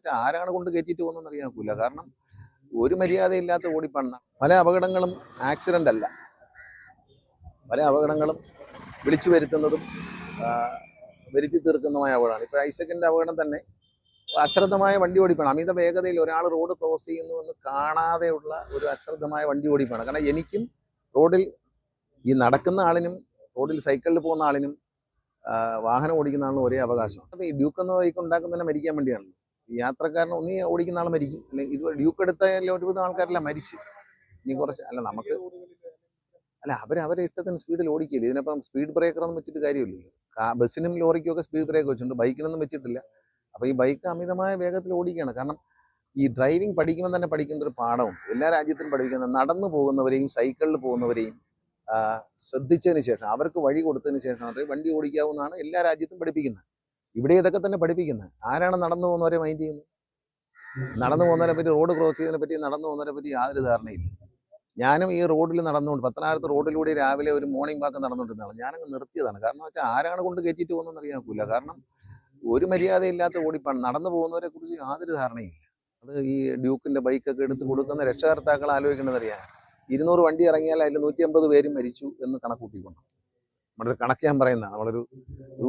വെച്ചാൽ ആരാണ് കൊണ്ട് കയറ്റിയിട്ട് പോകുന്നതെന്ന് അറിയാക്കൂല കാരണം ഒരു മര്യാദയില്ലാത്ത ഓടിപ്പണ്ണ പല അപകടങ്ങളും ആക്സിഡന്റ് അല്ല പല അപകടങ്ങളും വിളിച്ചു വരുത്തുന്നതും വരുത്തി തീർക്കുന്നതുമായ അപകടമാണ്. ഇപ്പോൾ ഐസക്കിന്റെ അപകടം തന്നെ അശ്രദ്ധമായ വണ്ടി ഓടിപ്പാണ്. അമിത വേഗതയിൽ ഒരാൾ റോഡ് ക്രോസ് ചെയ്യുന്നു എന്ന് കാണാതെയുള്ള ഒരു അശ്രദ്ധമായ വണ്ടി ഓടിപ്പാണ്. കാരണം എനിക്കും റോഡിൽ ഈ നടക്കുന്ന ആളിനും റോഡിൽ സൈക്കിളിൽ പോകുന്ന ആളിനും വാഹനം ഓടിക്കുന്ന ആളിനും ഒരേ അവകാശമാണ്. അത് ഈ ഡ്യൂക്ക് എന്ന ബൈക്ക് ഉണ്ടാക്കുന്നതിനെ മരിക്കാൻ വേണ്ടിയാണല്ലോ. യാത്രക്കാരൻ ഒന്നീ ഓടിക്കുന്ന ആൾ മരിക്കും. അല്ലെങ്കിൽ ഇത് ഡ്യൂക്ക് എടുത്താൽ ഒരുവിധം ആൾക്കാരെല്ലാം മരിച്ചു. ഇനി കുറച്ച് അല്ല നമുക്ക് അല്ല അവർ അവരെ ഇഷ്ടത്തിന് സ്പീഡിൽ ഓടിക്കില്ല. ഇതിനപ്പം സ്പീഡ് ബ്രേക്കർ ഒന്നും വെച്ചിട്ട് കാര്യമില്ലല്ലോ. ബസ്സിനും ലോറിക്കും ഒക്കെ സ്പീഡ് ബ്രേക്ക് വെച്ചിട്ടുണ്ട്. ബൈക്കിനൊന്നും വെച്ചിട്ടില്ല. അപ്പോൾ ഈ ബൈക്ക് അമിതമായ വേഗത്തിൽ ഓടിക്കുകയാണ്. കാരണം ഈ ഡ്രൈവിംഗ് പഠിക്കുമ്പോൾ തന്നെ പഠിക്കേണ്ട ഒരു പാഠവും. എല്ലാ രാജ്യത്തും പഠിക്കുന്ന നടന്നു പോകുന്നവരെയും സൈക്കിളിൽ പോകുന്നവരെയും ശ്രദ്ധിച്ചതിന് ശേഷം അവർക്ക് വഴി കൊടുത്തതിന് ശേഷം അത് വണ്ടി ഓടിക്കാവുന്നതാണ് എല്ലാ രാജ്യത്തും പഠിപ്പിക്കുന്നത്. ഇവിടെ ഇതൊക്കെ തന്നെ പഠിപ്പിക്കുന്നത് ആരാണ് നടന്നു പോകുന്നവരെ മൈൻഡ് ചെയ്യുന്നത് നടന്നു പോകുന്നതിനെ പറ്റി റോഡ് ക്രോസ് ചെയ്യുന്നതിനെ പറ്റി നടന്നു പോകുന്നതിനെ പറ്റി യാതൊരു ധാരണയില്ല. ഞാനും ഈ റോഡിൽ നടന്നുകൊണ്ട് പത്തനാപുരത്ത് റോഡിലൂടെ രാവിലെ ഒരു മോർണിംഗ് വാക്ക് നടന്നുകൊണ്ടിരുന്നതാണ് ഞാനങ്ങ് നിർത്തിയതാണ്. കാരണം വെച്ചാൽ ആരാണ് കൊണ്ട് കയറ്റിയിട്ട് പോകുന്നതെന്ന് അറിയാൻ ഒക്കില്ല കാരണം ഒരു മര്യാദയില്ലാത്ത ഓടിപ്പാണ്. നടന്നു പോകുന്നവരെ കുറിച്ച് യാതൊരു ധാരണയില്ല. അത് ഈ ഡ്യൂക്കിന്റെ ബൈക്കൊക്കെ എടുത്ത് കൊടുക്കുന്ന രക്ഷകർത്താക്കൾ ആലോചിക്കേണ്ടതറിയാം ഇരുന്നൂറ് വണ്ടി ഇറങ്ങിയാൽ അതിൽ നൂറ്റി അമ്പത് പേരും മരിച്ചു എന്ന് കണക്കൂട്ടിക്കൊണ്ട്. നമ്മുടെ കണക്ക് ഞാൻ പറയുന്ന നമ്മളൊരു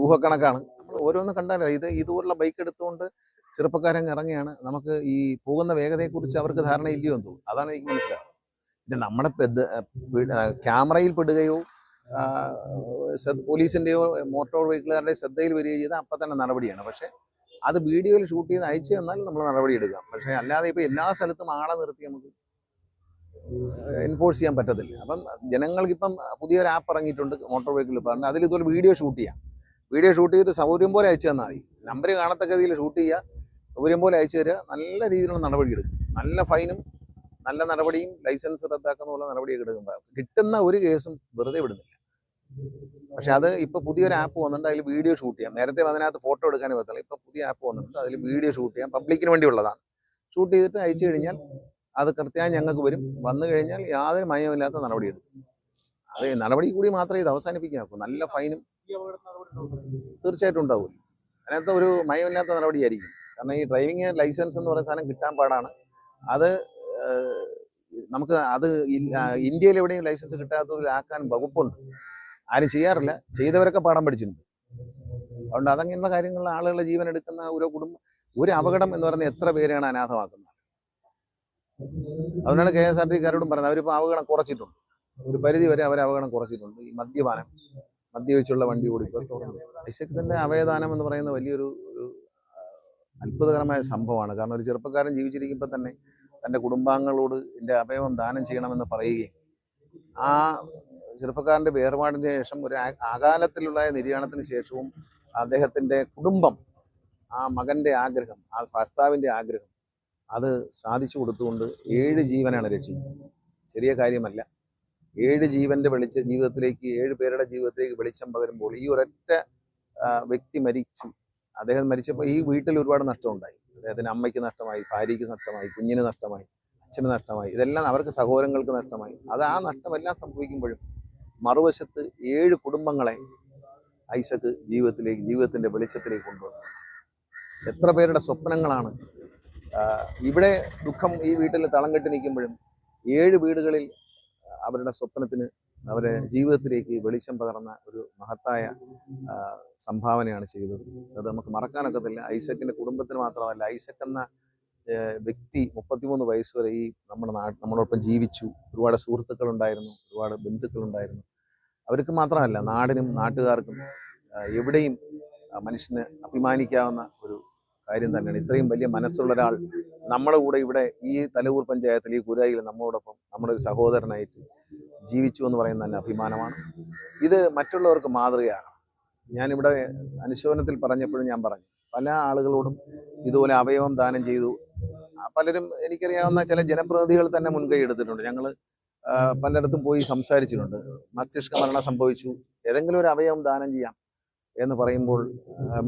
ഊഹക്കണക്കാണ് നമ്മൾ ഓരോന്ന് കണ്ടാലോ ഇത് ഇതുപോലുള്ള ബൈക്ക് എടുത്തുകൊണ്ട് ചെറുപ്പക്കാരങ്ങ് ഇറങ്ങിയാണ് നമുക്ക് ഈ പോകുന്ന വേഗതയെക്കുറിച്ച് അവർക്ക് ധാരണ ഇല്ലയോ എന്ന് തോന്നുന്നു. അതാണ് എനിക്ക് മനസ്സിലാവുന്നത്. പിന്നെ നമ്മുടെ ക്യാമറയിൽ പെടുകയോ പോലീസിന്റെയോ മോട്ടോർ വെഹിക്കിളുകാരുടെ ശ്രദ്ധയിൽ വരികയോ ചെയ്താൽ അപ്പം തന്നെ നടപടിയാണ്. പക്ഷേ അത് വീഡിയോയിൽ ഷൂട്ട് ചെയ്ത് അയച്ചു തന്നാൽ നമ്മൾ നടപടി എടുക്കാം. പക്ഷേ അല്ലാതെ ഇപ്പോൾ എല്ലാ സ്ഥലത്തും ആളെ നിർത്തി നമുക്ക് എൻഫോഴ്സ് ചെയ്യാൻ പറ്റത്തില്ല. അപ്പം ജനങ്ങൾക്കിപ്പം പുതിയൊരു ആപ്പ് ഇറങ്ങിയിട്ടുണ്ട് മോട്ടോർ വെഹിക്കിൾ പറഞ്ഞ് അതിൽ ഇതുപോലെ വീഡിയോ ഷൂട്ട് ചെയ്യാം. വീഡിയോ ഷൂട്ട് ചെയ്തിട്ട് സൗകര്യം പോലെ അയച്ചു തന്നാൽ മതി. നമ്പർ കാണത്തക്ക രീതിയിൽ ഷൂട്ട് ചെയ്യുക സൗകര്യം പോലെ അയച്ചു തരിക നല്ല രീതിയിലുള്ള നടപടി എടുക്കും. നല്ല ഫൈനും നല്ല നടപടിയും ലൈസൻസ് റദ്ദാക്കുന്ന പോലെ നടപടിയൊക്കെ എടുക്കുമ്പോൾ കിട്ടുന്ന ഒരു കേസും വെറുതെ വിടുന്നില്ല. പക്ഷെ അത് ഇപ്പൊ പുതിയൊരു ആപ്പ് വന്നിട്ടുണ്ട് അതിൽ വീഡിയോ ഷൂട്ട് ചെയ്യാം. നേരത്തെ അതിനകത്ത് ഫോട്ടോ എടുക്കാനേ പറ്റില്ല ഇപ്പൊ പുതിയ ആപ്പ് വന്നിട്ടുണ്ട് അതിൽ വീഡിയോ ഷൂട്ട് ചെയ്യാം. പബ്ലിക്കിന് വേണ്ടിയുള്ളതാണ് ഷൂട്ട് ചെയ്തിട്ട് അയച്ചു കഴിഞ്ഞാൽ അത് കൃത്യമായി ഞങ്ങൾക്ക് വരും. വന്നു കഴിഞ്ഞാൽ യാതൊരു മയമില്ലാത്ത നടപടി എടുക്കും. അത് നടപടി കൂടി മാത്രമേ ഇത് അവസാനിപ്പിക്കാൻ നല്ല ഫൈനും തീർച്ചയായിട്ടും ഉണ്ടാവില്ല അതിനകത്ത് ഒരു മയമില്ലാത്ത നടപടിയായിരിക്കും. കാരണം ഈ ഡ്രൈവിംഗ് ലൈസൻസ് എന്ന് പറയുന്ന സാധനം കിട്ടാൻ പാടാണ്. അത് നമുക്ക് അത് ഇന്ത്യയിൽ എവിടെയും ലൈസൻസ് കിട്ടാത്തതിലാക്കാൻ വകുപ്പുണ്ട്. ആരും ചെയ്യാറില്ല. ചെയ്തവരൊക്കെ പാഠം പഠിച്ചിട്ടുണ്ട്. അതുകൊണ്ട് അതങ്ങനെയുള്ള കാര്യങ്ങളിൽ ആളുകളുടെ ജീവൻ എടുക്കുന്ന ഒരു കുടുംബം ഒരു അപകടം എന്ന് പറയുന്നത് എത്ര പേരെയാണ് അനാഥമാക്കുന്നത്? അതുകൊണ്ടാണ് കെ എസ് ആർ ടി കാരോടും പറയുന്നത്. അവരിപ്പോൾ അപകടം കുറച്ചിട്ടുണ്ട്. ഒരു പരിധി വരെ അവർ അപകടം കുറച്ചിട്ടുണ്ട്. ഈ മദ്യപാനം. മദ്യവെച്ചുള്ള വണ്ടി ഓടിക്കുക തന്നെ അവയദാനം. എന്ന് പറയുന്ന വലിയൊരു ഒരു അത്ഭുതകരമായ സംഭവമാണ്. കാരണം ഒരു ചെറുപ്പക്കാരൻ ജീവിച്ചിരിക്കുമ്പോൾ തന്നെ തന്റെ കുടുംബാംഗങ്ങളോട് എന്റെ അവയവം ദാനം ചെയ്യണമെന്ന് പറയുകയും ആ ചെറുപ്പക്കാരന്റെ വേർപാടിന് ശേഷം ഒരു ആകാലത്തിലുള്ള നിര്യാണത്തിന് ശേഷവും അദ്ദേഹത്തിന്റെ കുടുംബം ആ മകന്റെ ആഗ്രഹം ആ ഭർത്താവിന്റെ ആഗ്രഹം അത് സാധിച്ചു കൊടുത്തുകൊണ്ട് ഏഴ് ജീവനാണ് രക്ഷിച്ചത്. ചെറിയ കാര്യമല്ല. ഏഴ് ജീവന്റെ വെളിച്ച ജീവിതത്തിലേക്ക് ഏഴ് പേരുടെ ജീവിതത്തിലേക്ക് വെളിച്ചം പകരുമ്പോൾ ഈ ഒരൊറ്റ വ്യക്തി മരിച്ചു. അദ്ദേഹം മരിച്ചപ്പോൾ ഈ വീട്ടിൽ ഒരുപാട് നഷ്ടമുണ്ടായി. അദ്ദേഹത്തിന് അമ്മയ്ക്ക് നഷ്ടമായി ഭാര്യയ്ക്ക് നഷ്ടമായി കുഞ്ഞിന് നഷ്ടമായി അച്ഛന് നഷ്ടമായി ഇതെല്ലാം അവർക്ക് സഹോദരങ്ങൾക്ക് നഷ്ടമായി. അത് ആ നഷ്ടമെല്ലാം സംഭവിക്കുമ്പോഴും മറുവശത്ത് ഏഴ് കുടുംബങ്ങളെ ഐസക്ക് ജീവിതത്തിലേക്ക് ജീവിതത്തിന്റെ വെളിച്ചത്തിലേക്ക് കൊണ്ടുവന്നു. എത്ര പേരുടെ സ്വപ്നങ്ങളാണ്. ഇവിടെ ദുഃഖം ഈ വീട്ടിൽ തളം കെട്ടി നിൽക്കുമ്പോഴും ഏഴ് വീടുകളിൽ അവരുടെ സ്വപ്നത്തിന് അവരെ ജീവിതത്തിലേക്ക് വെളിച്ചം പകർന്ന ഒരു മഹത്തായ സംഭാവനയാണ് ചെയ്തത്. അത് നമുക്ക് മറക്കാനൊക്കത്തില്ല. ഐസക്കിന്റെ കുടുംബത്തിന് മാത്രമല്ല ഐസക് എന്ന വ്യക്തി മുപ്പത്തിമൂന്ന് വയസ്സ് വരെ ഈ നമ്മുടെ നാട് നമ്മളോടൊപ്പം ജീവിച്ചു. ഒരുപാട് സുഹൃത്തുക്കൾ ഉണ്ടായിരുന്നു ഒരുപാട് ബന്ധുക്കൾ ഉണ്ടായിരുന്നു അവർക്ക് മാത്രമല്ല നാടിനും നാട്ടുകാർക്കും എവിടെയും മനുഷ്യന് അഭിമാനിക്കാവുന്ന ഒരു കാര്യം തന്നെയാണ്. ഇത്രയും വലിയ മനസ്സുള്ള ഒരാൾ നമ്മുടെ കൂടെ ഇവിടെ ഈ തലവൂർ പഞ്ചായത്തിൽ ഈ കുരായിൽ നമ്മളോടൊപ്പം നമ്മുടെ ഒരു സഹോദരനായിട്ട് ജീവിച്ചു എന്ന് പറയുന്നത് തന്നെ അഭിമാനമാണ്. ഇത് മറ്റുള്ളവർക്ക് മാതൃകയാണ്. ഞാനിവിടെ അനുശോചനത്തിൽ പറഞ്ഞപ്പോഴും ഞാൻ പറഞ്ഞു പല ആളുകളോടും ഇതുപോലെ അവയവം ദാനം ചെയ്തു. പലരും എനിക്കറിയാവുന്ന ചില ജനപ്രതിനിധികൾ തന്നെ മുൻകൈ എടുത്തിട്ടുണ്ട്. ഞങ്ങൾ പലയിടത്തും പോയി സംസാരിച്ചിട്ടുണ്ട്. മസ്തിഷ്ക മരണം സംഭവിച്ചു. ഏതെങ്കിലും ഒരു അവയവം ദാനം ചെയ്യാം എന്ന് പറയുമ്പോൾ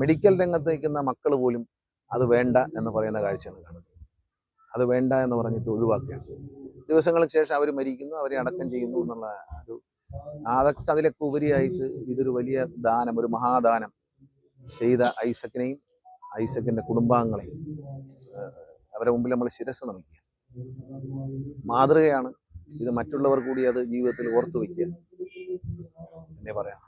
മെഡിക്കൽ രംഗത്ത് നിൽക്കുന്ന മക്കൾ പോലും അത് വേണ്ട എന്ന് പറയുന്ന കാഴ്ചയാണ് കാണുന്നത്. അത് വേണ്ട എന്ന് പറഞ്ഞിട്ട് ഒഴിവാക്കുകയാണ്. ദിവസങ്ങൾക്ക് ശേഷം അവർ മരിക്കുന്നു അവരെ അടക്കം ചെയ്യുന്നു എന്നുള്ള ഒരു അതൊക്കെ അതിലൊക്കെ ഉപരിയായിട്ട് ഇതൊരു വലിയ ദാനം ഒരു മഹാദാനം ചെയ്ത ഐസക്കിനെയും ഐസക്കിന്റെ കുടുംബാംഗങ്ങളെയും അവരെ മുമ്പിൽ നമ്മൾ ശിരസ് നമിക്കുക. മാതൃകയാണ് ഇത് മറ്റുള്ളവർ കൂടി അത് ജീവിതത്തിൽ ഓർത്തു വയ്ക്കുക എന്നേ പറയാം